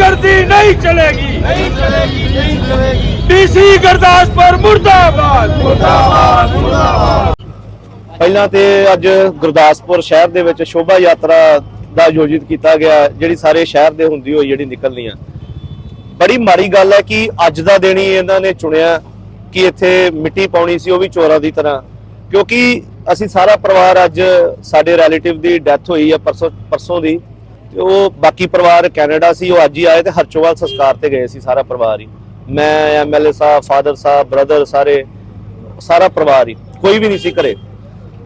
गुंडागर्दी नहीं चलेगी नहीं चलेगी नहीं चलेगी डीसी गुरदासपुर मुर्दाबाद मुर्दाबाद मुर्दाबाद ਪਹਿਲਾਂ ਤੇ ਅੱਜ ਗੁਰਦਾਸਪੁਰ ਸ਼ਹਿਰ ਦੇ ਵਿੱਚ ਸ਼ੋਭਾ ਯਾਤਰਾ ਦਾ ਆਯੋਜਿਤ ਕੀਤਾ ਗਿਆ ਜਿਹੜੀ ਸਾਰੇ ਸ਼ਹਿਰ ਦੇ ਹੁੰਦੀ ਹੋਈ ਜਿਹੜੀ ਨਿਕਲਣੀ ਆ ਬੜੀ ਮਾੜੀ ਗੱਲ ਹੈ ਕਿ ਅੱਜ ਦਾ ਦਿਨ ਹੀ ਇਹਨਾਂ ਨੇ ਚੁਣਿਆ ਕਿ ਇੱਥੇ ਮਿੱਟੀ ਪਾਉਣੀ ਸੀ ਉਹ ਵੀ ਚੋਰਾਂ ਦੀ ਤਰ੍ਹਾਂ ਕਿਉਂਕਿ ਅਸੀਂ ਸਾਰਾ ਪਰਿਵਾਰ ਅੱਜ ਸਾਡੇ ਰਿਲੇਟਿਵ ਦੀ ਡੈਥ ਹੋਈ ਆ ਪਰਸੋਂ ਪਰਸੋਂ ਦੀ ਤੇ ਉਹ ਬਾਕੀ ਪਰਿਵਾਰ ਕੈਨੇਡਾ ਸੀ, ਉਹ ਅੱਜ ਹੀ ਆਏ ਤੇ ਹਰਚੋਵਾਲ ਸੰਸਕਾਰ ਤੇ ਗਏ ਸੀ, ਸਾਰਾ ਪਰਿਵਾਰ ਹੀ। ਮੈਂ ਐਮਐਲਏ ਸਾਹਿਬ, ਫਾਦਰ ਸਾਹਿਬ, ਬ੍ਰਦਰ ਸਾਰੇ, ਸਾਰਾ ਪਰਿਵਾਰ ਹੀ, ਕੋਈ ਵੀ ਨਹੀਂ ਸੀ ਘਰੇ।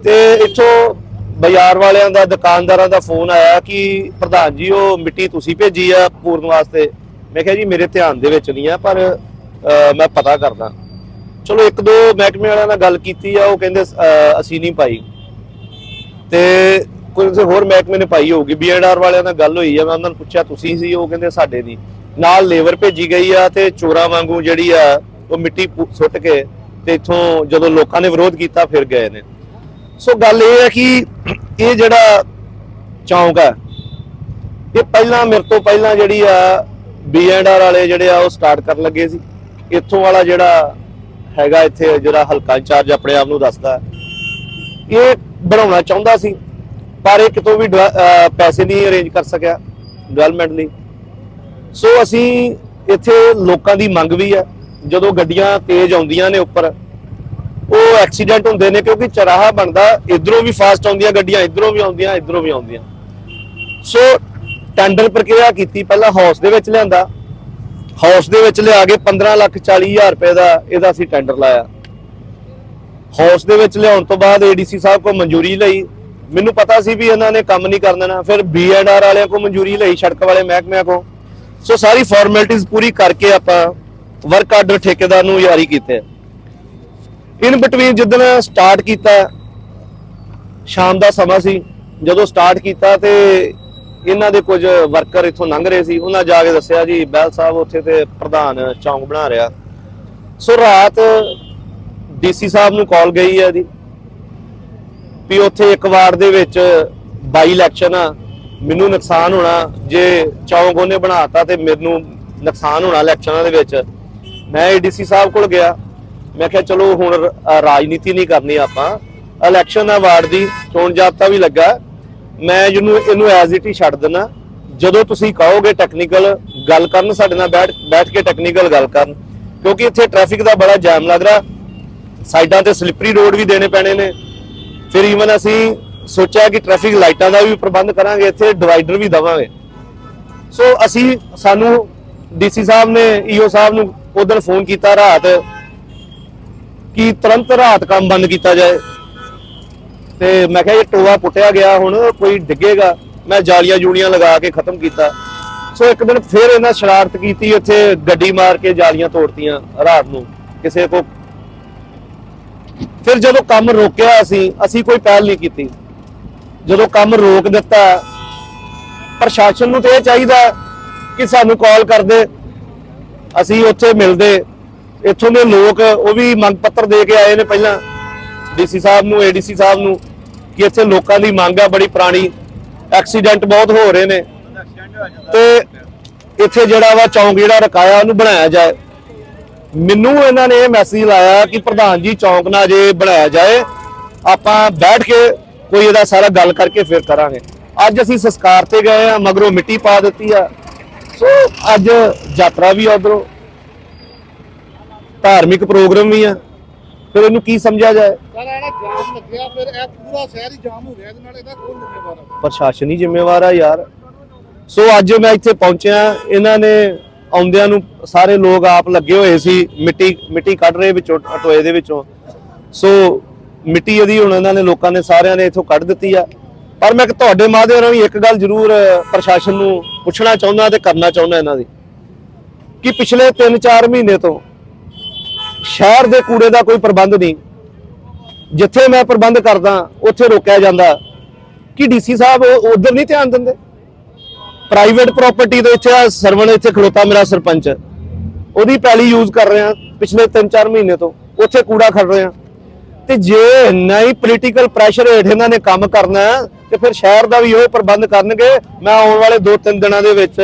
ਤੇ ਇੱਥੋਂ ਬਾਜ਼ਾਰ ਵਾਲਿਆਂ ਦਾ, ਦੁਕਾਨਦਾਰਾਂ ਦਾ ਫੋਨ ਆਇਆ ਕਿ ਪ੍ਰਧਾਨ ਜੀ, ਉਹ ਮਿੱਟੀ ਤੁਸੀਂ ਭੇਜੀ ਆ ਪੂਰਨ ਵਾਸਤੇ। ਮੈਂ ਕਿਹਾ ਜੀ, ਮੇਰੇ ਧਿਆਨ ਦੇ ਵਿੱਚ ਨਹੀਂ ਆ, ਪਰ ਮੈਂ ਪਤਾ ਕਰਦਾ। ਚਲੋ, ਇੱਕ ਦੋ ਮਹਿਕਮੇ ਵਾਲਿਆਂ ਨਾਲ ਗੱਲ ਕੀਤੀ ਆ, ਉਹ ਕਹਿੰਦੇ ਅਸੀਂ ਨਹੀਂ ਪਾਈ। ਤੇ ਕੋਈ ਕਿਸੇ ਹੋਰ ਮਹਿਕਮੇ ਨੇ ਪਾਈ ਹੋਊਗੀ। ਬੀਐਨਆਰ ਵਾਲਿਆਂ ਨਾਲ ਗੱਲ ਹੋਈ ਆ, ਮੈਂ ਉਹਨਾਂ ਨੂੰ ਪੁੱਛਿਆ, ਤੁਸੀਂ ਸੀ, ਉਹ ਕਹਿੰਦੇ ਸਾਡੇ ਨਹੀਂ ਨਾਲ ਲੇਬਰ ਭੇਜੀ ਗਈ ਆ ਤੇ ਚੋਰਾਂ ਵਾਂਗੂ ਜਿਹੜੀ ਆ, ਉਹ ਮਿੱਟੀ ਸੁੱਟ ਕੇ ਤੇ ਇੱਥੋਂ ਜਦੋਂ ਲੋਕਾਂ ਨੇ ਵਿਰੋਧ ਕੀਤਾ, ਫਿਰ ਗਏ ਨੇ। ਸੋ ਗੱਲ ਇਹ ਹੈ ਕਿ ਇਹ ਜਿਹੜਾ ਚੌਂਕ ਹੈ ਇਹ ਪਹਿਲਾਂ ਮੇਰੇ ਤੋਂ ਪਹਿਲਾਂ ਜਿਹੜੀ ਆ ਬੀਐਨਆਰ ਵਾਲੇ ਜਿਹੜੇ ਆ, ਉਹ ਸਟਾਰਟ ਕਰਨ ਲੱਗੇ ਸੀ। ਇੱਥੋਂ ਵਾਲਾ ਜਿਹੜਾ ਹੈਗਾ ਇੱਥੇ, ਜਿਹੜਾ ਹਲਕਾ ਇੰਚਾਰਜ ਆਪਣੇ ਆਪ ਨੂੰ ਦੱਸਦਾ, ਇਹ ਬਣਾਉਣਾ ਚਾਹੁੰਦਾ ਸੀ। ਪਰ ਇਹ ਕਿਤੋਂ ਵੀ ਡਿਵੈ- ਪੈਸੇ ਨਹੀਂ ਅਰੇਂਜ ਕਰ ਸਕਿਆ ਡਿਵੈਲਪਮੈਂਟ ਲਈ। ਸੋ ਅਸੀਂ ਇੱਥੇ ਲੋਕਾਂ ਦੀ ਮੰਗ ਵੀ ਹੈ, ਜਦੋਂ ਗੱਡੀਆਂ ਤੇਜ਼ ਆਉਂਦੀਆਂ ਨੇ ਉੱਪਰ, ਉਹ ਐਕਸੀਡੈਂਟ ਹੁੰਦੇ ਨੇ ਕਿਉਂਕਿ ਚਰਾਹਾ ਬਣਦਾ, ਇਧਰੋਂ ਵੀ ਫਾਸਟ ਆਉਂਦੀਆਂ ਗੱਡੀਆਂ, ਇਧਰੋਂ ਵੀ ਆਉਂਦੀਆਂ, ਇਧਰੋਂ ਵੀ ਆਉਂਦੀਆਂ। ਸੋ ਟੈਂਡਰ ਪ੍ਰਕਿਰਿਆ ਕੀਤੀ ਪਹਿਲਾਂ ਹਾਊਸ ਦੇ ਵਿੱਚ ਲਿਆਂਦਾ। ਹਾਊਸ ਦੇ ਵਿੱਚ ਲਿਆ ਕੇ 15 ਲੱਖ 40 ਹਜ਼ਾਰ ਰੁਪਏ ਦਾ ਇਹਦਾ ਅਸੀਂ ਟੈਂਡਰ ਲਾਇਆ। ਹਾਊਸ ਦੇ ਵਿੱਚ ਲਿਆਉਣ ਤੋਂ ਬਾਅਦ ਏਡੀਸੀ ਸਾਹਿਬ ਕੋਲ ਮਨਜ਼ੂਰੀ ਲਈ ਮੈਨੂੰ ਪਤਾ ਸੀ ਵੀ ਇਹਨਾਂ ਨੇ ਕੰਮ ਨਹੀਂ ਕਰ ਦੇਣਾ ਫਿਰ ਬੀਐਨਆਰ ਵਾਲਿਆਂ ਕੋ ਮਨਜ਼ੂਰੀ ਲਈ ਸੜਕ ਵਾਲੇ ਮਹਿਕਮਿਆਂ ਕੋ ਸੋ ਸਾਰੀ ਫਾਰਮੈਲਿਟੀਆਂ ਪੂਰੀ ਕਰਕੇ ਆਪਾਂ ਵਰਕ ਆਰਡਰ ਠੇਕੇਦਾਰ ਨੂੰ ਜਾਰੀ ਕੀਤੇ। ਇਨ ਬਿਟਵੀਨ ਜਿੱਦਣ ਸਟਾਰਟ ਕੀਤਾ, ਸ਼ਾਮ ਦਾ ਸਮਾਂ ਸੀ, ਜਦੋਂ ਸਟਾਰਟ ਕੀਤਾ ਤੇ ਇਹਨਾਂ ਦੇ ਕੁਝ ਵਰਕਰ ਇੱਥੋਂ ਲੰਘ ਰਹੇ ਸੀ। ਉਹਨਾਂ ਜਾ ਕੇ ਦੱਸਿਆ ਜੀ ਬੈਲ ਸਾਹਿਬ ਉੱਥੇ ਤੇ ਪ੍ਰਧਾਨ ਚੌਂਕ ਬਣਾ ਰਿਹਾ। ਸੋ ਰਾਤ ਡੀਸੀ ਸਾਹਿਬ ਨੂੰ ਕਾਲ ਗਈ ਹੈ ਜੀ। ਵੀ ਉੱਥੇ ਇੱਕ ਵਾਰਡ ਦੇ ਵਿੱਚ ਬਾਈ ਇਲੈਕਸ਼ਨ ਆ, ਮੈਨੂੰ ਨੁਕਸਾਨ ਹੋਣਾ, ਜੇ ਚੌਂਕ ਉਹਨੇ ਬਣਾਤਾ ਤੇ ਮੈਨੂੰ ਨੁਕਸਾਨ ਹੋਣਾ ਇਲੈਕਸ਼ਨਾਂ ਦੇ ਵਿੱਚ। ਮੈਂ ਏਡੀਸੀ ਸਾਹਿਬ ਕੋਲ ਗਿਆ, ਮੈਂ ਕਿਹਾ ਚਲੋ ਹੁਣ ਰਾਜਨੀਤੀ ਨਹੀਂ ਕਰਨੀ ਆਪਾਂ। ਇਲੈਕਸ਼ਨ ਦਾ ਵਾਰਡ ਦੀ ਚੋਣ ਜਾਬਤਾ ਵੀ ਲੱਗਾ। ਮੈਂ ਜਿਹਨੂੰ, ਇਹਨੂੰ ਐਜ਼ ਇਟ ਹੀ ਛੱਡ ਦਿੰਨਾ। ਜਦੋਂ ਤੁਸੀਂ ਕਹੋਗੇ ਟੈਕਨੀਕਲ ਗੱਲ ਕਰਨ, ਸਾਡੇ ਨਾਲ ਬੈਠ ਬੈਠ ਕੇ ਟੈਕਨੀਕਲ ਗੱਲ ਕਰਨ। ਕਿਉਂਕਿ ਇੱਥੇ ਟ੍ਰੈਫਿਕ ਦਾ ਬੜਾ ਜਾਮ ਲੱਗ ਰਿਹਾ। ਸਾਈਡਾਂ ਤੇ ਸਲਿੱਪਰੀ ਰੋਡ ਵੀ ਦੇਣੇ ਪੈਣੇ ਨੇ। ਫਿਰ ਈਵਨ ਅਸੀਂ ਸੋਚਿਆ ਕਿ ਟ੍ਰੈਫਿਕ ਲਾਈਟਾਂ ਦਾ ਵੀ ਪ੍ਰਬੰਧ ਕਰਾਂਗੇ, ਇੱਥੇ ਡਿਵਾਈਡਰ ਵੀ ਦਵਾਂਗੇ। ਸੋ ਅਸੀਂ, ਸਾਨੂੰ ਡੀਸੀ ਸਾਹਿਬ ਨੇ ਈਓ ਸਾਹਿਬ ਨੂੰ ਉਦੋਂ ਫੋਨ ਕੀਤਾ ਰਾਤ ਕਿ ਤੁਰੰਤ ਰਾਤ ਕੰਮ ਬੰਦ ਕੀਤਾ ਜਾਏ। ਤੇ ਮੈਂ ਕਿਹਾ ਇਹ ਟੋਆ ਪੁੱਟਿਆ ਗਿਆ, ਹੁਣ ਕੋਈ ਡਿੱਗੇਗਾ। ਮੈਂ ਜਾਲੀਆਂ ਜੂਲੀਆਂ ਲਗਾ ਕੇ ਖਤਮ ਕੀਤਾ। ਸੋ ਇੱਕ ਦਿਨ ਫਿਰ ਇਹਨਾਂ ਸ਼ਰਾਰਤ ਕੀਤੀ, ਉੱਥੇ ਗੱਡੀ ਮਾਰ ਕੇ ਜਾਲੀਆਂ ਤੋੜਤੀਆਂ ਰਾਤ ਨੂੰ। ਕਿਸੇ ਕੋ ਫਿਰ ਜਦੋਂ ਕੰਮ ਰੋਕਿਆ ਅਸੀਂ ਅਸੀਂ ਕੋਈ ਪਹਿਲ ਨਹੀਂ ਕੀਤੀ। ਜਦੋਂ ਕੰਮ ਰੋਕ ਦਿੱਤਾ, ਪ੍ਰਸ਼ਾਸਨ ਨੂੰ ਤੇ ਇਹ ਚਾਹੀਦਾ ਕਿ ਸਾਨੂੰ ਕਾਲ ਕਰਦੇ, ਅਸੀਂ ਉੱਥੇ ਮਿਲਦੇ। ਇੱਥੋਂ ਦੇ ਲੋਕ ਉਹ ਵੀ ਮੰਗ ਪੱਤਰ ਦੇ ਕੇ ਆਏ ਨੇ ਪਹਿਲਾਂ, ਡੀਸੀ ਸਾਹਿਬ ਨੂੰ, ਏਡੀਸੀ ਸਾਹਿਬ ਨੂੰ, ਕਿ ਇੱਥੇ ਲੋਕਾਂ ਦੀ ਮੰਗ ਆ, ਬੜੀ ਪੁਰਾਣੀ। ਐਕਸੀਡੈਂਟ ਬਹੁਤ ਹੋ ਰਹੇ ਨੇ। ਤੇ ਇੱਥੇ ਜਿਹੜਾ ਵਾ ਚੌਂਕ ਜਿਹੜਾ ਰਕਾਇਆ ਉਹਨੂੰ ਬਣਾਇਆ ਜਾਏ। ਮੈਨੂੰ ਇਹਨਾਂ ਨੇ ਇਹ ਮੈਸੇਜ ਲਾਇਆ ਕਿ ਪ੍ਰਧਾਨ ਜੀ ਚੌਂਕ ਨਾ ਜੇ ਬਣਾਇਆ ਜਾਏ ਆਪਾਂ ਬੈਠ ਕੇ ਕੋਈ ਇਹਦਾ ਸਾਰਾ ਗੱਲ ਕਰਕੇ ਫਿਰ ਕਰਾਂਗੇ। ਅੱਜ ਅਸੀਂ ਸੰਸਕਾਰ ਤੇ ਗਏ ਆ ਮਗਰੋਂ ਮਿੱਟੀ ਪਾ ਦਿੱਤੀ ਆ। ਸੋ ਅੱਜ ਯਾਤਰਾ ਵੀ ਉਧਰੋਂ। ਧਾਰਮਿਕ ਪ੍ਰੋਗਰਾਮ ਵੀ ਆ। ਫਿਰ ਇਹਨੂੰ ਕੀ ਸਮਝਿਆ ਜਾਏ? ਸਰ ਇਹਦਾ ਜਾਮ ਲੱਗਿਆ ਫਿਰ ਇਹ ਪੂਰਾ ਸ਼ਹਿਰ ਹੀ ਜਾਮ ਹੋ ਗਿਆ ਇਹਦੇ ਨਾਲ ਇਹਦਾ ਕੌਣ ਜ਼ਿੰਮੇਵਾਰ ਹੈ ਪ੍ਰਸ਼ਾਸਨ ਹੀ ਜ਼ਿੰਮੇਵਾਰ ਆ ਯਾਰ। ਸੋ ਅੱਜ ਮੈਂ ਇੱਥੇ ਪਹੁੰਚਿਆ ਇਹਨਾਂ ਨੇ ਆਉਂਦਿਆਂ ਨੂੰ ਸਾਰੇ ਲੋਕ ਆਪ ਲੱਗੇ ਹੋਏ ਸੀ, ਮਿੱਟੀ ਮਿੱਟੀ ਕੱਢ ਰਹੇ ਵਿੱਚੋਂ, ਟੋਏ ਦੇ ਵਿੱਚੋਂ। ਸੋ ਮਿੱਟੀ ਇਹਦੀ ਹੁਣ ਇਹਨਾਂ ਨੇ ਲੋਕਾਂ ਨੇ ਸਾਰਿਆਂ ਨੇ ਇੱਥੋਂ ਕੱਢ ਦਿੱਤੀ ਆ। ਪਰ ਮੈਂ ਤੁਹਾਡੇ ਮਾਧਿਅਮ ਰਾਹੀਂ ਇੱਕ ਗੱਲ ਜ਼ਰੂਰ ਪ੍ਰਸ਼ਾਸਨ ਨੂੰ ਪੁੱਛਣਾ ਚਾਹੁੰਦਾ ਤੇ ਕਰਨਾ ਚਾਹੁੰਦਾ ਇਹਨਾਂ ਦੀ ਕਿ ਪਿਛਲੇ 3-4 ਮਹੀਨੇ ਤੋਂ ਸ਼ਹਿਰ ਦੇ ਕੂੜੇ ਦਾ ਕੋਈ ਪ੍ਰਬੰਧ ਨਹੀਂ। ਜਿੱਥੇ ਮੈਂ ਪ੍ਰਬੰਧ ਕਰਦਾ, ਉੱਥੇ ਰੋਕਿਆ ਜਾਂਦਾ। ਕਿ ਡੀਸੀ ਸਾਹਿਬ ਉਧਰ ਨਹੀਂ ਧਿਆਨ ਦਿੰਦੇ? ਪ੍ਰਾਈਵੇਟ ਪ੍ਰਾਪਰਟੀ ਦੇ ਇੱਥੇ ਸਰਵਣ ਇੱਥੇ ਖਲੋਤਾ ਮੇਰਾ ਸਰਪੰਚ। ਉਹਦੀ ਪੈਲੀ ਯੂਜ਼ ਕਰ ਰਹੇ ਆ ਪਿਛਲੇ 3-4 ਮਹੀਨੇ ਤੋਂ। ਉੱਥੇ ਕੂੜਾ ਖੜ ਰਹੇ। ਆ ਤੇ ਜੇ ਨਹੀਂ ਪੋਲੀਟੀਕਲ ਪ੍ਰੈਸ਼ਰ ਹੇਠ ਇਹਨਾਂ ਨੇ ਕੰਮ ਕਰਨਾ, ਤੇ ਫਿਰ ਸ਼ਹਿਰ ਦਾ ਵੀ ਉਹ ਪ੍ਰਬੰਧ ਕਰਨਗੇ। ਮੈਂ ਆਉਣ ਵਾਲੇ 2-3 ਦਿਨਾਂ ਦੇ ਵਿੱਚ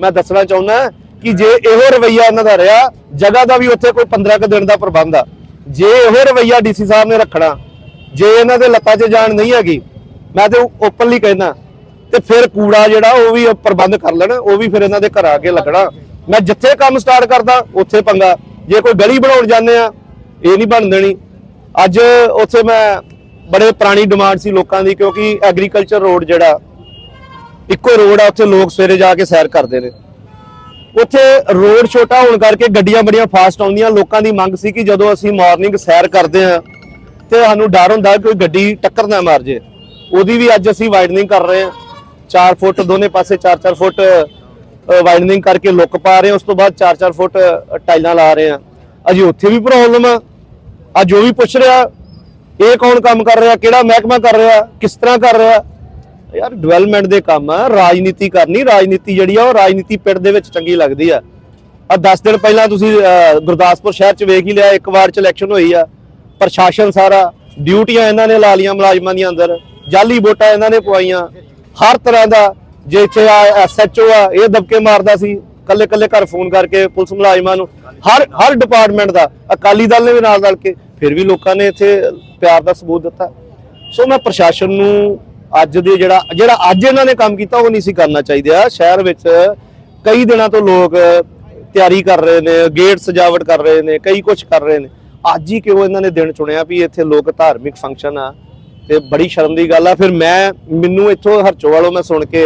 ਮੈਂ ਦੱਸਣਾ ਚਾਹੁੰਦਾ ਕਿ ਜੇ ਇਹੋ ਰਵਈਆ ਇਹਨਾਂ ਦਾ ਰਿਹਾ, ਜਗ੍ਹਾ ਦਾ ਵੀ ਉੱਥੇ ਕੋਈ 15 ਕੁ ਦਿਨ ਦਾ ਪ੍ਰਬੰਧ ਆ। ਜੇ ਇਹੋ ਰਵਈਆ ਡੀਸੀ ਸਾਹਿਬ ਨੇ ਰੱਖਣਾ, ਜੇ ਇਹਨਾਂ ਦੇ ਲੱਤਾਂ 'ਚ ਜਾਣ ਨਹੀਂ ਹੈਗੀ, ਮੈਂ ਤੇ ਓਪਨਲੀ ਕਹਿਣਾ ਤੇ ਫਿਰ ਕੂੜਾ ਜਿਹੜਾ ਉਹ ਵੀ ਪ੍ਰਬੰਧ ਕਰ ਲੈਣ, ਉਹ ਵੀ ਫਿਰ ਇਹਨਾਂ ਦੇ ਘਰ ਆ ਕੇ ਲੱਗਣਾ। ਮੈਂ ਜਿੱਥੇ ਕੰਮ ਸਟਾਰਟ ਕਰਦਾ, ਉੱਥੇ ਪੰਗਾ। ਜੇ ਕੋਈ ਗਲੀ ਬਣਾਉਣ ਜਾਂਦੇ ਆ, ਇਹ ਨਹੀਂ ਬਣ ਦੇਣੀ। ਅੱਜ ਉੱਥੇ ਮੈਂ ਬੜੇ ਪੁਰਾਣੀ ਡਿਮਾਂਡ ਸੀ ਲੋਕਾਂ ਦੀ, ਕਿਉਂਕਿ ਐਗਰੀਕਲਚਰ ਰੋਡ ਜਿਹੜਾ, ਇੱਕੋ ਰੋਡ ਆ, ਉੱਥੇ ਲੋਕ ਸਵੇਰੇ ਜਾ ਕੇ ਸੈਰ ਕਰਦੇ ਨੇ। ਉੱਥੇ ਰੋਡ ਛੋਟਾ ਹੋਣ ਕਰਕੇ ਗੱਡੀਆਂ ਬੜੀਆਂ ਫਾਸਟ ਆਉਂਦੀਆਂ। ਲੋਕਾਂ ਦੀ ਮੰਗ ਸੀ ਕਿ ਜਦੋਂ ਅਸੀਂ ਮਾਰਨਿੰਗ ਸੈਰ ਕਰਦੇ ਆ, ਤੇ ਸਾਨੂੰ ਡਰ ਹੁੰਦਾ ਕੋਈ ਗੱਡੀ ਟੱਕਰ ਨਾ ਮਾਰ ਜੇ। ਉਹਦੀ ਵੀ ਅੱਜ ਅਸੀਂ ਵਾਈਡਨਿੰਗ ਕਰ ਰਹੇ ਆ। 4 ਫੁੱਟ, ਦੋਨੇ ਪਾਸੇ 4-4 ਫੁੱਟ ਵਾਈਡਨਿੰਗ ਕਰਕੇ ਲੁੱਕ ਪਾ ਰਹੇ ਉਸ ਤੋਂ ਬਾਅਦ 4-4 ਫੁੱਟ ਟਾਈਲਾਂ ਲਾ ਰਹੇ ਆ ਅਜੇ ਉੱਥੇ ਵੀ ਪ੍ਰੋਬਲਮ ਆ। ਅੱਜ ਉਹ ਵੀ ਪੁੱਛ ਰਿਹਾ, ਇਹ ਕੌਣ ਕੰਮ ਕਰ ਰਿਹਾ, ਕਿਹੜਾ ਮਹਿਕਮਾ ਕਰ ਰਿਹਾ, ਕਿਸ ਤਰ੍ਹਾਂ ਕਰ ਰਿਹਾ? ਯਾਰ ਡਿਵੈਲਪਮੈਂਟ ਦੇ ਕੰਮ ਆ। ਰਾਜਨੀਤੀ ਕਰਨੀ, ਰਾਜਨੀਤੀ ਜਿਹੜੀ ਆ, ਉਹ ਰਾਜਨੀਤੀ ਪਿੰਡ ਦੇ ਵਿੱਚ ਚੰਗੀ ਲੱਗਦੀ ਆ। ਆ 10 ਦਿਨ ਪਹਿਲਾਂ ਤੁਸੀਂ ਗੁਰਦਾਸਪੁਰ ਸ਼ਹਿਰ ਚ ਵੇਖ ਹੀ ਲਿਆ, ਇੱਕ ਵਾਰ ਚ ਇਲੈਕਸ਼ਨ ਹੋਈ ਆ। ਪ੍ਰਸ਼ਾਸਨ ਸਾਰਾ, ਡਿਊਟੀਆਂ ਇਹਨਾਂ ਨੇ ਲਾ ਲੀਆਂ ਮੁਲਾਜ਼ਮਾਂ ਦੀਆਂ ਅੰਦਰ। ਜਾਲੀ ਵੋਟਾਂ ਇਹਨਾਂ ਨੇ ਪਵਾਈਆਂ। ਹਰ ਤਰ੍ਹਾਂ ਦਾ ਜੇ ਇੱਥੇ ਆ ਐਸਐਚਓ ਆ, ਇਹ ਦਬਕੇ ਮਾਰਦਾ ਸੀ ਕੱਲੇ ਕੱਲੇ ਘਰ ਫੋਨ ਕਰਕੇ ਪੁਲਿਸ ਮੁਲਾਜ਼ਮਾਂ ਨੂੰ। ਹਰ ਹਰ ਡਿਪਾਰਟਮੈਂਟ ਦਾ, ਅਕਾਲੀ ਦਲ ਨੇ ਵੀ ਨਾਲ ਰਲ ਕੇ, ਫਿਰ ਵੀ ਲੋਕਾਂ ਨੇ ਇੱਥੇ ਪਿਆਰ ਦਾ ਸਬੂਤ ਦਿੱਤਾ। ਸੋ ਮੈਂ ਪ੍ਰਸ਼ਾਸਨ ਨੂੰ ਅੱਜ ਦੇ ਜਿਹੜਾ ਜਿਹੜਾ ਅੱਜ ਇਹਨਾਂ ਨੇ ਕੰਮ ਕੀਤਾ, ਉਹ ਨਹੀਂ ਸੀ ਕਰਨਾ ਚਾਹੀਦਾ। ਸ਼ਹਿਰ ਵਿੱਚ ਕਈ ਦਿਨਾਂ ਤੋਂ ਲੋਕ ਤਿਆਰੀ ਕਰ ਰਹੇ ਨੇ, ਗੇਟ ਸਜਾਵਟ ਕਰ ਰਹੇ ਨੇ, ਕਈ ਕੁਝ ਕਰ ਰਹੇ ਨੇ। ਅੱਜ ਹੀ ਕਿਉਂ ਇਹਨਾਂ ਨੇ ਦਿਨ ਚੁਣਿਆ ਵੀ ਇੱਥੇ ਲੋਕ ਧਾਰਮਿਕ ਫੰਕਸ਼ਨ ਆ ਤੇ ਬੜੀ ਸ਼ਰਮ ਦੀ ਗੱਲ ਆ। ਫਿਰ ਮੈਂ, ਮੈਨੂੰ ਇੱਥੋਂ ਹਰਚੋ ਵਾਲੋਂ ਮੈਂ ਸੁਣ ਕੇ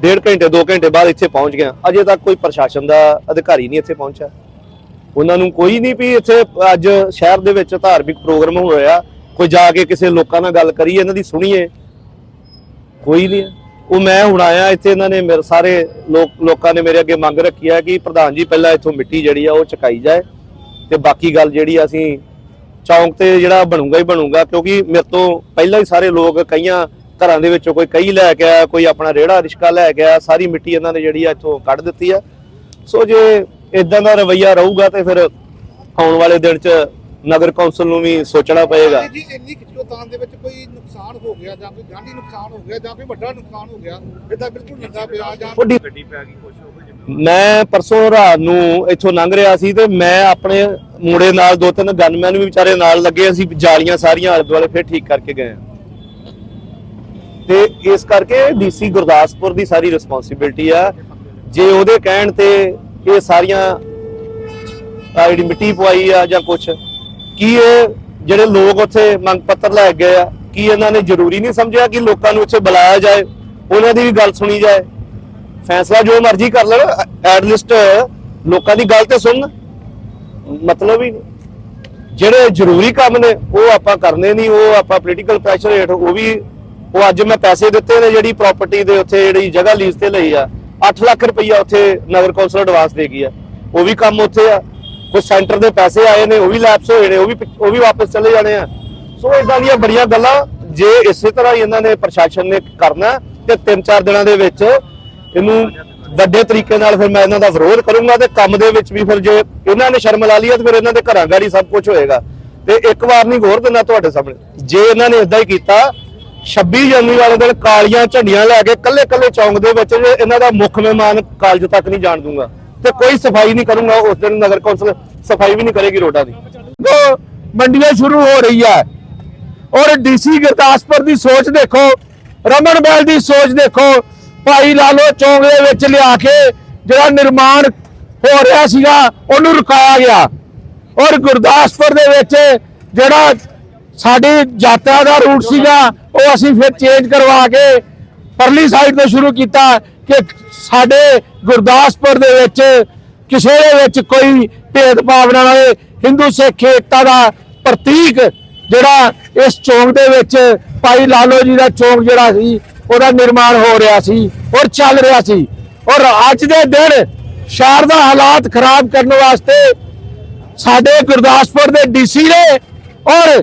ਡੇਢ ਘੰਟੇ 2 ਘੰਟੇ ਬਾਅਦ ਇੱਥੇ ਪਹੁੰਚ ਗਿਆ। ਅਜੇ ਤੱਕ ਕੋਈ ਪ੍ਰਸ਼ਾਸਨ ਦਾ ਅਧਿਕਾਰੀ ਨਹੀਂ ਇੱਥੇ ਪਹੁੰਚਿਆ। ਉਹਨਾਂ ਨੂੰ ਕੋਈ ਨਹੀਂ ਵੀ ਇੱਥੇ ਅੱਜ ਸ਼ਹਿਰ ਦੇ ਵਿੱਚ ਧਾਰਮਿਕ ਪ੍ਰੋਗਰਾਮ ਹੋ ਰਿਹਾ ਕੋਈ ਜਾ ਕੇ ਕਿਸੇ ਲੋਕਾਂ ਨਾਲ ਗੱਲ ਕਰੀਏ ਇਹਨਾਂ ਦੀ ਸੁਣੀਏ। ਕੋਈ ਨਹੀਂ। ਉਹ ਮੈਂ ਹੁਣ ਆਇਆ ਇੱਥੇ, ਇਹਨਾਂ ਨੇ ਮੇਰੇ ਸਾਰੇ ਲੋਕ, ਲੋਕਾਂ ਨੇ ਮੇਰੇ ਅੱਗੇ ਮੰਗ ਰੱਖੀ ਹੈ ਕਿ ਪ੍ਰਧਾਨ ਜੀ, ਪਹਿਲਾਂ ਇੱਥੋਂ ਮਿੱਟੀ ਜਿਹੜੀ ਆ, ਉਹ ਚਕਾਈ ਜਾਏ। ਤੇ ਬਾਕੀ ਗੱਲ ਜਿਹੜੀ ਆ, ਅਸੀਂ ਚੌਂਕ ਤੇ ਜਿਹੜਾ ਬਣੂਗਾ ਹੀ ਬਣੂਗਾ ਕਿਉਂਕਿ ਮੇਰੇ ਤੋਂ ਪਹਿਲਾਂ ਹੀ ਸਾਰੇ ਲੋਕ ਕਈਆਂ ਘਰਾਂ ਦੇ ਵਿੱਚੋਂ ਕੋਈ ਕਈ ਲੈ ਕੇ ਆਇਆ ਕੋਈ ਆਪਣਾ ਰੇੜਾ ਰਿਸ਼ਕਾ ਲੈ ਕੇ ਆਇਆ ਸਾਰੀ ਮਿੱਟੀ ਇਹਨਾਂ ਨੇ ਜਿਹੜੀ ਆ ਇੱਥੋਂ ਕੱਢ ਦਿੱਤੀ ਆ। ਸੋ ਜੇ ਇਦਾਂ ਦਾ ਰਵਈਆ ਰਹੂਗਾ ਤੇ ਫਿਰ ਆਉਣ ਵਾਲੇ ਦਿਨ 'ਚ ਨਗਰ ਕੌਂਸਲ ਨੂੰ ਵੀ ਸੋਚਣਾ ਪਏਗਾ। ਜੀ ਇੰਨੀ ਖਿਚੋਤਾਨ ਦੇ ਵਿੱਚ ਕੋਈ ਨੁਕਸਾਨ ਹੋ ਗਿਆ ਜਾਂ ਕੋਈ ਗਾਂਢੀ ਨੁਕਸਾਨ ਹੋ ਗਿਆ ਜਾਂ ਕੋਈ ਵੱਡਾ ਨੁਕਸਾਨ ਹੋ ਗਿਆ ਇਹਦਾ ਬਿਲਕੁਲ ਨੰਗਾ ਪਿਆ ਜਾਂ ਵੱਡੀ ਮੈਂ ਪਰਸੋਂ ਰਾਤ ਨੂੰ ਇੱਥੋਂ ਲੰਘ ਰਿਹਾ ਸੀ ਤੇ ਮੈਂ ਆਪਣੇ ਮੁੰਡੇ ਨਾਲ ਦੋ ਤਿੰਨ ਗਨਮੈਨ ਵੀ ਵਿਚਾਰੇ ਨਾਲ ਲੱਗੇ ਅਸੀਂ ਜਾਲੀਆਂ ਸਾਰੀਆਂ ਆਲੇ ਦੁਆਲੇ ਫਿਰ ਠੀਕ ਕਰਕੇ ਗਏ ਤੇ ਇਸ ਕਰਕੇ ਡੀਸੀ ਗੁਰਦਾਸਪੁਰ ਦੀ ਸਾਰੀ ਰਿਸਪੌਂਸਿਬਿਲਟੀ ਆ। ਜੇ ਉਹਦੇ ਕਹਿਣ ਤੇ ਇਹ ਸਾਰੀਆਂ ਆਹ ਮਿੱਟੀ ਪਵਾਈ ਆ ਜਾਂ ਕੁਛ, ਕੀ ਇਹ ਜਿਹੜੇ ਲੋਕ ਉੱਥੇ ਮੰਗ ਪੱਤਰ ਲੈ ਗਏ ਆ, ਕੀ ਇਹਨਾਂ ਨੇ ਜ਼ਰੂਰੀ ਨਹੀਂ ਸਮਝਿਆ ਕਿ ਲੋਕਾਂ ਨੂੰ ਉੱਥੇ ਬੁਲਾਇਆ ਜਾਏ, ਉਹਨਾਂ ਦੀ ਵੀ ਗੱਲ ਸੁਣੀ ਜਾਏ? ਫੈਸਲਾ ਜੋ ਮਰਜ਼ੀ ਕਰ ਲੈਣ ਐਡ ਲੋਕਾਂ ਦੀ ਗੱਲ ਤੇ ਸੁਣ। ਮਤਲਬ ਹੀ ਜਿਹੜੇ ਜ਼ਰੂਰੀ ਕੰਮ ਨੇ, ਉਹ ਆਪਾਂ ਕਰਨੇ ਨਹੀਂ, ਉਹ ਆਪਾਂ ਪੋਲੀਟੀਕਲ ਪ੍ਰੈਸ਼ਰ ਹੇਠ, ਉਹ ਵੀ ਉਹ ਅੱਜ ਮੈਂ ਪੈਸੇ ਦਿੱਤੇ ਨੇ ਜਿਹੜੀ ਪ੍ਰਾਪਰਟੀ ਦੇ ਉੱਥੇ, ਜਿਹੜੀ ਜਗ੍ਹਾ ਲੀਜ਼ ਤੇ ਲਈ ਆ। 8 ਲੱਖ ਰੁਪਈਆ ਉੱਥੇ ਨਗਰ ਕੌਂਸਲ ਐਡਵਾਂਸ ਦੇ ਗਈ ਆ। ਉਹ ਵੀ ਕੰਮ ਉੱਥੇ ਆ। ਕੋਈ ਸੈਂਟਰ ਦੇ ਪੈਸੇ ਆਏ ਨੇ, ਉਹ ਵੀ ਲੈਪਸ ਹੋਏ ਨੇ, ਉਹ ਵੀ ਉਹ ਵੀ ਵਾਪਸ ਚਲੇ ਜਾਣੇ ਆ। ਸੋ ਇਦਾਂ ਦੀਆਂ ਬੜੀਆਂ ਗੱਲਾਂ, ਜੇ ਇਸੇ ਤਰ੍ਹਾਂ ਹੀ ਇਹਨਾਂ ਨੇ ਪ੍ਰਸ਼ਾਸਨ ਨੇ ਕਰਨਾ ਤੇ 3-4 ਦਿਨਾਂ ਦੇ ਵਿੱਚ ਇਹਨੂੰ ਵੱਡੇ ਤਰੀਕੇ ਨਾਲ ਫਿਰ ਮੈਂ ਇਹਨਾਂ ਦਾ ਵਿਰੋਧ ਕਰੂੰਗਾ ਤੇ ਕੰਮ ਦੇ ਵਿੱਚ ਵੀ ਫਿਰ ਜੇ ਇਹਨਾਂ ਨੇ ਸ਼ਰਮ ਲਾ ਲਈ ਤਾਂ ਫਿਰ ਇਹਨਾਂ ਦੇ ਘਰਾਂ ਗਾੜੀ ਸਭ ਕੁਝ ਹੋਏਗਾ। ਤੇ ਇੱਕ ਵਾਰ ਨਹੀਂ ਹੋਰ ਦਿੰਦਾ ਤੁਹਾਡੇ ਸਾਹਮਣੇ। ਜੇ ਇਹਨਾਂ ਨੇ ਇਦਾਂ ਹੀ ਕੀਤਾ 26 ਜਨਵਰੀ ਵਾਲੇ ਦਿਨ ਕਾਲੀਆਂ ਝੰਡੀਆਂ ਲੈ ਕੇ ਕੱਲੇ ਕੱਲੇ ਚੌਂਕ ਦੇ ਵਿੱਚ ਇਹਨਾਂ ਦਾ ਮੁੱਖ ਮਹਿਮਾਨ ਕਾਲਜ ਤੱਕ ਨਹੀਂ ਜਾਣ ਦੂੰਗਾ, ਤੇ ਕੋਈ ਸਫ਼ਾਈ ਨਹੀਂ ਕਰੂੰਗਾ, ਉਸ ਦਿਨ ਨਗਰ ਕੌਂਸਲ ਸਫ਼ਾਈ ਵੀ ਨਹੀਂ ਕਰੇਗੀ ਰੋਡਾਂ ਦੀ। ਮੰਡੀਆਂ ਸ਼ੁਰੂ ਹੋ ਰਹੀ ਹੈ। ਔਰ ਡੀਸੀ ਗੁਰਦਾਸਪੁਰ ਦੀ ਸੋਚ ਦੇਖੋ, ਰਮਨ ਬਾਲ ਦੀ ਸੋਚ ਦੇਖੋ ਭਾਈ ਲਾਲੋ ਚੌਂਕ ਦੇ ਵਿੱਚ ਲਿਆ ਕੇ ਜਿਹੜਾ ਨਿਰਮਾਣ ਹੋ ਰਿਹਾ ਸੀਗਾ, ਉਹਨੂੰ ਰੁਕਾਇਆ ਗਿਆ। ਔਰ ਗੁਰਦਾਸਪੁਰ ਦੇ ਵਿੱਚ ਜਿਹੜਾ ਸਾਡੀ ਯਾਤਰਾ ਦਾ ਰੂਟ ਸੀਗਾ, ਉਹ ਅਸੀਂ ਫਿਰ ਚੇਂਜ ਕਰਵਾ ਕੇ ਪਰਲੀ ਸਾਈਡ ਤੋਂ ਸ਼ੁਰੂ ਕੀਤਾ ਕਿ ਸਾਡੇ ਗੁਰਦਾਸਪੁਰ ਦੇ ਵਿੱਚ ਕਿਸੇ ਦੇ ਵਿੱਚ ਕੋਈ ਭੇਦਭਾਵ ਨਾ ਹੋਵੇ। ਹਿੰਦੂ ਸਿੱਖ ਏਕਤਾ ਦਾ ਪ੍ਰਤੀਕ ਜਿਹੜਾ ਇਸ ਚੌਂਕ ਦੇ ਵਿੱਚ ਭਾਈ ਲਾਲੋ ਜੀ ਦਾ ਚੌਂਕ ਜਿਹੜਾ ਸੀ ਉਹਦਾ ਨਿਰਮਾਣ ਹੋ ਰਿਹਾ ਸੀ ਔਰ ਚੱਲ ਰਿਹਾ ਸੀ। ਔਰ ਅੱਜ ਦੇ ਦਿਨ ਸ਼ਹਿਰ ਦਾ ਹਾਲਾਤ ਖਰਾਬ ਕਰਨ ਵਾਸਤੇ ਸਾਡੇ ਗੁਰਦਾਸਪੁਰ ਦੇ ਡੀਸੀ ਨੇ ਔਰ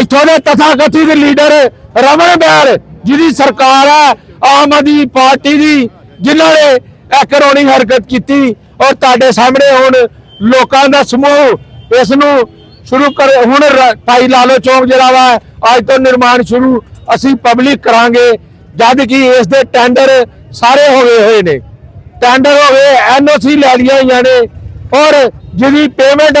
ਇੱਥੋਂ ਦੇ ਤਥਾਕਥਿਤ ਲੀਡਰ ਰਮਨ ਬੈਲ, ਜਿਹਦੀ ਸਰਕਾਰ ਹੈ, ਆਮ ਆਦਮੀ ਪਾਰਟੀ ਦੀ, ਜਿਨ੍ਹਾਂ ਨੇ ਇਹ ਕਰੋਣੀ ਹਰਕਤ ਕੀਤੀ ਔਰ ਤੁਹਾਡੇ ਸਾਹਮਣੇ ਹੁਣ ਲੋਕਾਂ ਦਾ ਸਮੂਹ ਇਸ ਨੂੰ ਸ਼ੁਰੂ ਕਰ, ਹੁਣ ਭਾਈ ਲਾਲੋ ਚੌਂਕ ਜਿਹੜਾ ਵਾ, ਅੱਜ ਤੋਂ ਨਿਰਮਾਣ ਸ਼ੁਰੂ ਅਸੀਂ ਪਬਲਿਕ ਕਰਾਂਗੇ। ਜਦ ਕਿ ਇਸ ਦੇ ਟੈਂਡਰ ਸਾਰੇ ਹੋ ਗਏ ਹੋਏ ਨੇ। ਟੈਂਡਰ ਹੋ ਗਏ ਐਨਓਸੀ ਲੈ ਲਈਆਂ ਹੋਈਆਂ ਨੇ। ਔਰ ਜਿਹਦੀ ਪੇਮੈਂਟ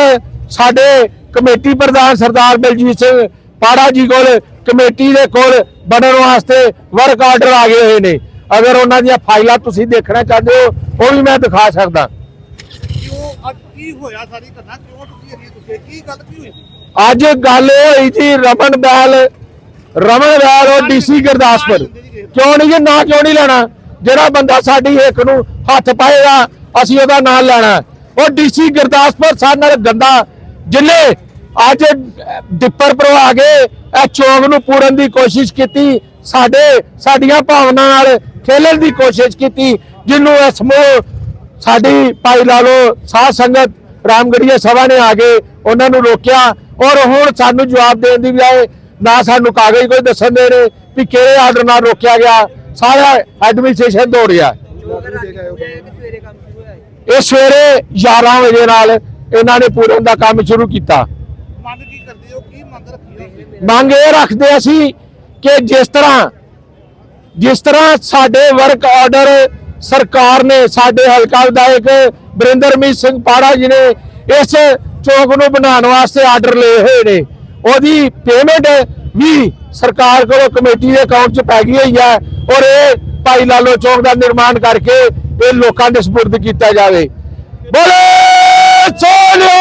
ਸਾਡੇ ਕਮੇਟੀ ਪ੍ਰਧਾਨ ਸਰਦਾਰ ਬਲਜੀਤ ਸਿੰਘ ਪਾੜਾ ਜੀ ਕੋਲ ਕਮੇਟੀ ਦੇ ਕੋਲ ਬਣਨ ਵਾਸਤੇ ਵਰਕ ਆਰਡਰ ਆ ਗਏ ਹੋਏ ਨੇ। ਅਗਰ ਉਹਨਾਂ ਦੀਆਂ ਫਾਈਲਾਂ ਤੁਸੀਂ ਦੇਖਣਾ ਚਾਹੁੰਦੇ ਹੋ ਉਹ ਵੀ ਮੈਂ ਦਿਖਾ ਸਕਦਾ। ਕਿਉਂ? ਅੱਜ ਕੀ ਹੋਇਆ ਸਾਰੀ ਘਟਨਾ? ਕਿਉਂ ਤੁਸੀਂ ਇਹ ਤੁਸੀਂ ਕੀ ਗੱਲ ਕੀ ਹੋਈ? ਅੱਜ ਗੱਲ ਹੋਈ ਜੀ ਰਮਨ ਬੈਲ ਰਮਨ ਬੈਲ ਉਹ ਡੀਸੀ ਗੁਰਦਾਸਪੁਰ। ਕਿਉਂ ਨਹੀਂ ਜੇ? ਨਾਂ ਕਿਉਂ ਨਹੀਂ ਲੈਣਾ? ਜਿਹੜਾ ਬੰਦਾ ਸਾਡੀ ਹਿੱਕ ਨੂੰ ਹੱਥ ਪਾਏਗਾ, ਅਸੀਂ ਉਹਦਾ ਨਾਂ ਲੈਣਾ। ਉਹ ਡੀਸੀ ਗੁਰਦਾਸਪੁਰ ਸਾਡੇ ਨਾਲ ਗੰਦਾ। ਜਿੰਨੇ ਅੱਜ ਡਿੱਪਰ ਭਰਵਾ ਕੇ ਇਹ ਚੌਂਕ ਨੂੰ ਪੂਰਨ ਦੀ ਕੋਸ਼ਿਸ਼ ਕੀਤੀ, ਸਾਡੇ, ਸਾਡੀਆਂ ਭਾਵਨਾ ਨਾਲ ਖੇਲਣ ਦੀ ਕੋਸ਼ਿਸ਼ ਕੀਤੀ ਜਿਹਨੂੰ ਇਹ ਸਮੂਹ ਸਾਡੀ ਭਾਈ ਲਾਲੋ ਸਾਧ ਸੰਗਤ ਰਾਮਗੜੀਆ ਸਭਾ ਨੇ ਆ ਕੇ ਉਹਨਾਂ ਨੂੰ ਰੋਕਿਆ। ਔਰ ਹੁਣ ਸਾਨੂੰ ਜਵਾਬ ਦੇਣ ਦੀ ਬਜਾਏ ਨਾ ਸਾਨੂੰ ਕਾਗਜ਼ ਕੋਈ ਦੱਸਣ ਦੇ ਰਹੇ ਵੀ ਕਿਹੜੇ ਆਰਡਰ ਨਾਲ ਰੋਕਿਆ ਗਿਆ। ਸਾਰਾ ਐਡਮਿਨਿਸਟ੍ਰੇਸ਼ਨ ਦੌੜ ਗਿਆ। ਇਹ ਸਵੇਰੇ 11 ਵਜੇ ਨਾਲ ਇਹਨਾਂ ਨੇ ਪੂਰਨ ਦਾ ਕੰਮ ਸ਼ੁਰੂ ਕੀਤਾ। ਮੰਗ ਕੀ ਕਰਦੇ ਹੋ? ਕੀ ਮੰਗ ਰੱਖੀ ਹੋਈ ਮੰਗ ਇਹ ਰੱਖਦੇ ਅਸੀਂ ਕਿ ਜਿਸ ਤਰ੍ਹਾਂ ਜਿਸ ਤਰ੍ਹਾਂ ਸਾਡੇ ਵਰਕ ਆਰਡਰ ਸਰਕਾਰ ਨੇ ਸਾਡੇ ਹਲਕਾ ਵਿਧਾਇਕ ਬਰਿੰਦਰਮੀਤ ਸਿੰਘ ਪਾੜਾ ਜੀ ਨੇ ਇਸ ਚੌਕ ਨੂੰ ਬਣਾਉਣ ਵਾਸਤੇ ਆਰਡਰ ਲਏ ਹੋਏ ਨੇ। ਉਹਦੀ ਪੇਮੈਂਟ ਵੀ ਸਰਕਾਰ ਕੋਲੋਂ ਕਮੇਟੀ ਦੇ ਅਕਾਊਂਟ 'ਚ ਪੈ ਗਈ ਹੋਈ ਹੈ ਔਰ ਇਹ ਭਾਈ ਲਾਲੋ ਚੌਕ ਦਾ ਨਿਰਮਾਣ ਕਰਕੇ ਇਹ ਲੋਕਾਂ ਦੇ ਸਪੁਰਦ ਕੀਤਾ ਜਾਵੇ। ਬੋਲੇ ਸੋਨਿਓ